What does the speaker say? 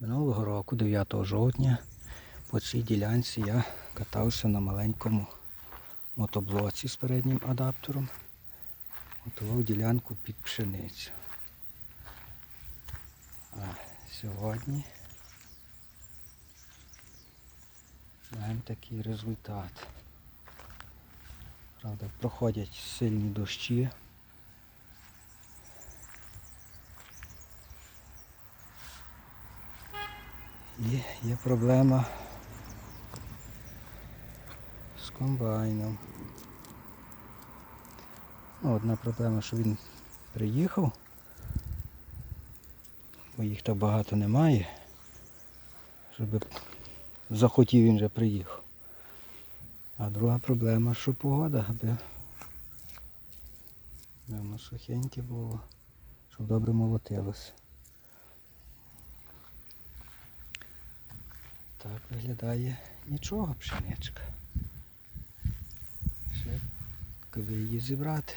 Минулого року, 9 жовтня, по цій ділянці я катався на маленькому мотоблоці з переднім адаптером. Готував ділянку під пшеницю. А сьогодні маємо такий результат. Правда, проходять сильні дощі. І є проблема з комбайном. Ну, одна проблема, що він приїхав, бо їх так багато немає. Щоб захотів він вже приїхав. А друга проблема, що погода, аби воно сухеньке було, щоб добре молотилося. Так виглядає нічого пшеничка. Ще коли її зібрати.